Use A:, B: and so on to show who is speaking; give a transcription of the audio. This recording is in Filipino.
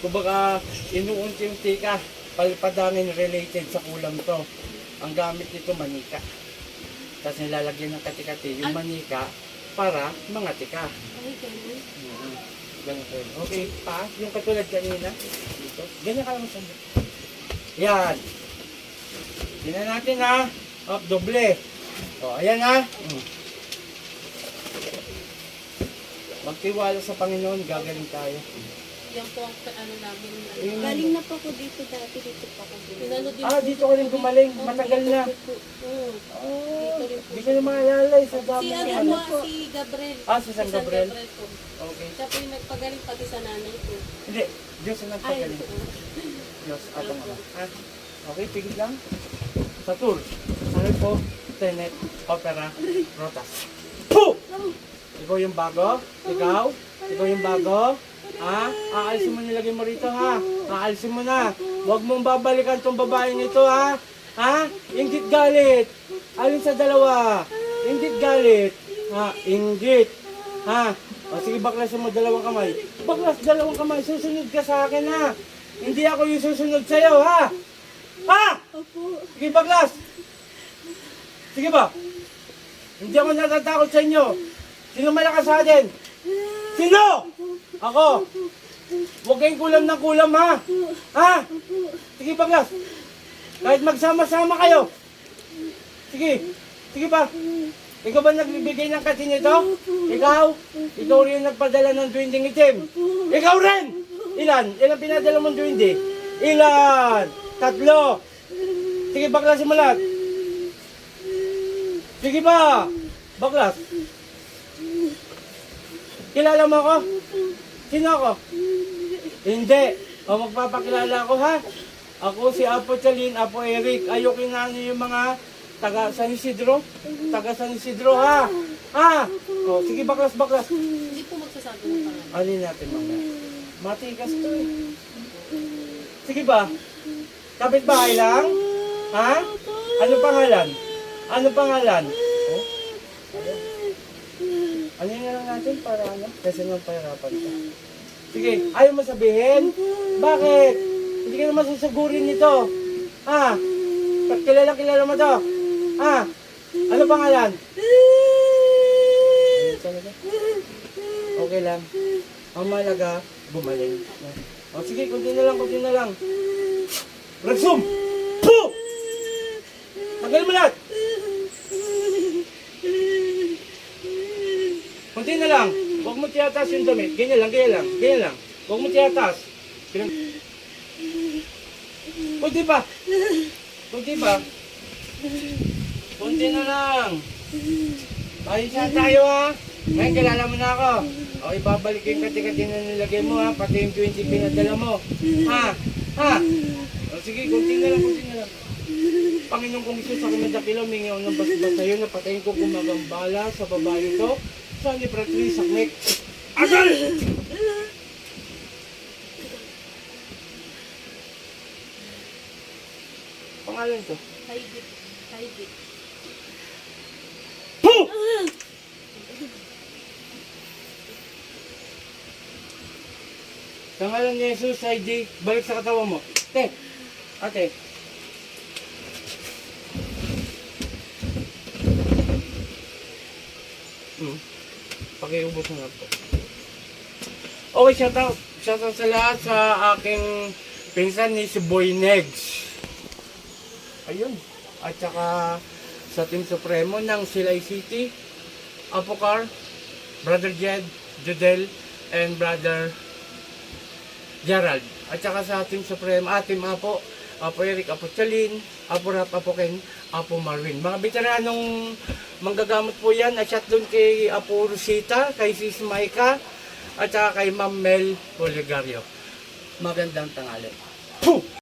A: kumbaga inuunti-unti ka, palpadangin related sa kulam to. Ang gamit nito manika. Tapos nilalagyan ng kati-kati yung manika para mga tika.
B: Ay, ganun.
A: Mm-hmm. Ganito. Okay, pa, yung katulad kanina. Dito. Ganyan ka lang sa Yan. Tingnan natin ha. Up, doble. O, ayan ha. Mm. Magtiwala sa Panginoon, gagaling tayo.
B: Yan po ang ano namin. ano.
A: Ayun.
C: Galing na po ako dito dati, dito pa ako dito.
B: Inano din
A: Ah,
B: po
A: dito ka rin gumaling. Matagal
B: dito
A: na.
B: po po. Oo.
A: Oh,
B: Dito rin po.
A: di ko na maalala eh, sa dami
B: Si
A: ng
B: ano
A: ano.
B: po, si Gabriel.
A: Ah, si San Gabriel?
B: po.
A: Okay.
B: Siya po yung nagpagaling pati sa nanay ko.
A: Hindi, Diyos ang
B: Ay,
A: nagpagaling.
B: oo.
A: Diyos at ang ama. Ha? Okay, pigil lang. Sa tour. Ano po? Tenet, opera, rotas. Puh! Ikaw yung bago? Ikaw? Ikaw yung bago? Ha? Aalisin mo nilagay mo rito ha? Aalisin mo na. Huwag mong babalikan tong babaeng ito ha? Ha? Inggit galit. Alin sa dalawa? Inggit galit. Ha? Inggit. Ha? O sige, baklasin mo dalawang kamay. Baklas dalawang kamay. Susunod ka sa akin ha? Hindi ako yung susunod sa'yo ha? Ha?
C: Opo.
A: Sige, baklas! Sige ba? Hindi ako natatakot sa inyo. Sino malakas sa atin? Sino? Ako. Huwag kayong kulam ng kulam ha? Ha? Sige, baklas. Kahit magsama-sama kayo. Sige. Sige ba? Ikaw ba nagbibigay ng kasi nito? Ikaw? Ikaw rin nagpadala ng duwinding itim. Ikaw rin! Ilan? Ilan pinadala mong duwindi? Ilan? Tatlo. Sige, baklasin mo lahat. Sige ba? Baklas. Kilala mo ako? Sino ako? Hindi. O magpapakilala ako ha? Ako si Apo Chalin, Apo Eric. Ayoko na ano yung mga taga San Isidro. Taga San Isidro ha? Ha? O, sige baklas, baklas.
B: Hindi po magsasabi ng pangalan.
A: Alin natin mamaya. Matigas to eh. Sige ba? Kapit bahay lang? Ha? Ano pangalan? Ano pangalan? Oh? Ano nga lang natin para ano? Kasi nang pahirapan ka. Sige, ayaw mo sabihin? Bakit? Hindi ka naman susugurin nito. Ha? Kilala kilala mo to? Ha? Ano pangalan? Ano? Okay lang. Ang malaga, gumaling. O sige, kunti na lang, kunti na lang. Resume! Puh! Tagal mo lahat! Kunti na lang. Huwag mo tiyatas yung damit. Ganyan lang, ganyan lang, ganyan lang. Huwag mo tiyatas. Ganyan. Kunti pa. Kunti pa. Kunti na lang. Ayos na tayo ha. Ngayon, kilala mo na ako. O, ibabalik yung kati-kati na nilagay mo ha. Pati yung 20 pinadala mo. Ha? Ha? O, sige, kunti na lang, kunti na lang. Panginoon kong Isus, sa kumadakilaw, mingaw ng basbas sa'yo, napatayin ko gumagambala sa babae ito. Sa ni Pratri, sakmek. Agal! Pangalan ko.
B: Haigit. Haigit.
A: Puh! Sa ngalan ni Jesus, di, balik sa katawan mo. Te, ate. Pakiubos na po. Okay, shout out. Shout out sa lahat sa aking pinsan ni si Boy Negs. Ayun. At saka sa Team Supremo ng Silay City, Apocar, Brother Jed, Judel, and Brother Gerald. At saka sa Team Supremo, ah, Team Apo, Apo Eric, Apo Chalin, Apo Rap, Apo Ken, Apo Marvin. Mga veteranong manggagamot po yan. At shout doon kay Apo Rosita, kay Sis Maika, at saka kay Ma'am Mel Olegario. Magandang tangali. Puh!